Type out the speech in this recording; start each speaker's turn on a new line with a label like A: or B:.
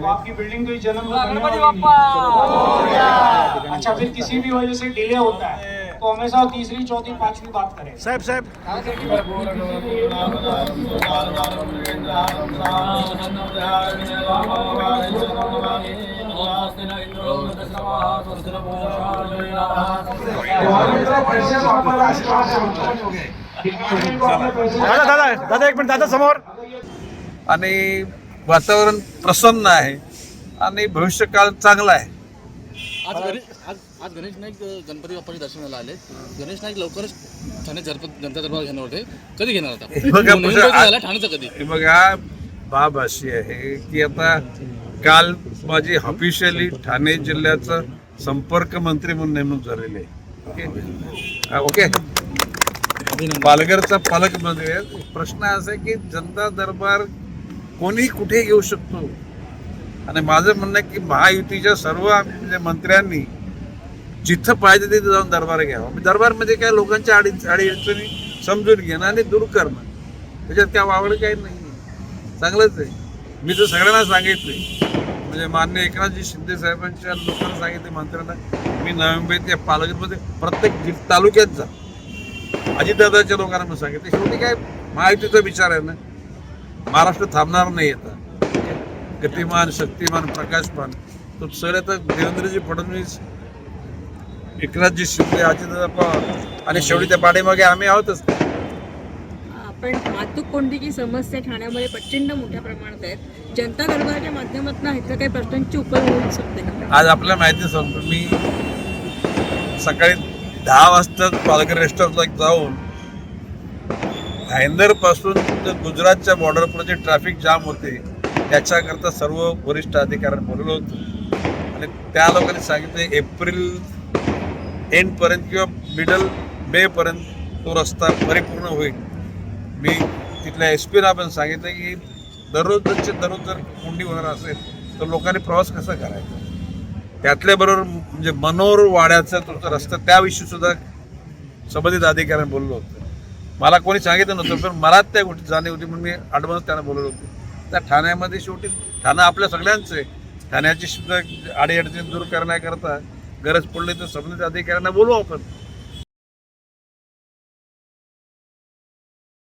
A: तो आपकी बिल्डिंग तो जन्म। अच्छा फिर किसी भी वजह से डिले होता है तो हमेशा तीसरी चौथी पांचवी बात करें।
B: साहेब साहेब। दादा दादा दादा एक मिनिट दादा समोर।
C: आणि वातावरण प्रसन्न आहे आणि भविष्यकाळ चांगला आहे.
D: आज गणेश आज आज गणेश नाईक गणपती बाप्पाच्या दर्शनाला आले गणेश नाईक लवकरच ठाणे जनपद जनता दरबार घेणार होते. कधी घेणार
C: हे बघा,
D: झाला ठाण्याचा कधी?
C: हे बघा बाब अशी आहे की आता काल माझी ऑफिशियली ठाणे जिल्ह्याचं संपर्क मंत्री म्हणून नेमणूक झालेली आहे. ओके? हा, ओके? पालघरचा पालकमंत्री आहे प्रश्न असा आहे की जनता दरबार कोणी कुठे येऊ शकतो. आणि माझं म्हणणं आहे की महायुतीच्या सर्व म्हणजे मंत्र्यांनी जिथं पाहिजे तिथे जाऊन दरबार घ्यावा. म्हणजे दरबारमध्ये काय? लोकांच्या अडी अडीअडचणी समजून घेणं आणि दूर करणं. त्याच्यात काय वावड काही नाही चांगलंच आहे. मी तर सगळ्यांना सांगितले म्हणजे मान्य एकनाथजी शिंदे साहेबांच्या लोकांना सांगितले मंत्र्यांना मी नवी मुंबईत या पालघरमध्ये प्रत्येक तालुक्यात जा. अजितदादाच्या लोकांना मी सांगितलं शेवटी काय? महायुतीचा विचार आहे ना. महाराष्ट्र थांबणार नाही आता. गतिमान शक्तिमान प्रकाशमान. तो सर आता देवेंद्रजी फडणवीस एकनाथजी शिंदे अजितदादा पवार आणि शेवटी त्या पाठीमागे आम्ही आहोतच.
E: पण वाहतूक कोंडीची समस्या ठाण्यामध्ये प्रचंड मोठ्या प्रमाणात आहेत. जनता दरबाराच्या माध्यमातून ह्याच्या काही प्रश्नांची उकल होऊ शकते
C: आज आपल्याला माहिती सांगतो मी सकाळी दहा वाजता पालघर रेस्टॉरंटला जाऊन भाईंदरपासून ते गुजरातच्या बॉर्डरपर्यंत जे ट्रॅफिक जाम होते त्याच्याकरता सर्व वरिष्ठ अधिकाऱ्यांनी बोलवलं होतं. आणि त्या लोकांनी सांगितलं एप्रिल एंडपर्यंत किंवा मिडल मेपर्यंत तो रस्ता परिपूर्ण होईल. मी तिथल्या एस पीला पण सांगितलं की दररोजचे दररोज जर कोंडी होणार असेल तर लोकांनी प्रवास कसा करायचा? त्यातल्या बरोबर म्हणजे मनोर वाड्याचा तुमचा रस्ता त्याविषयी सुद्धा संबंधित अधिकाऱ्यांनी बोललो होतं. मला कोणी सांगितलं नव्हतं पण मला त्या गोष्टी जाणीव होती म्हणून मी ॲडव्हान्स त्यांना बोलवलं होतं. त्या ठाण्यामध्ये शेवटी ठाणं आपल्या सगळ्यांचं आहे. ठाण्याची सुद्धा अडीअडचणी दूर करण्याकरता गरज पडली तर संबंधित अधिकाऱ्यांना बोलू आपण.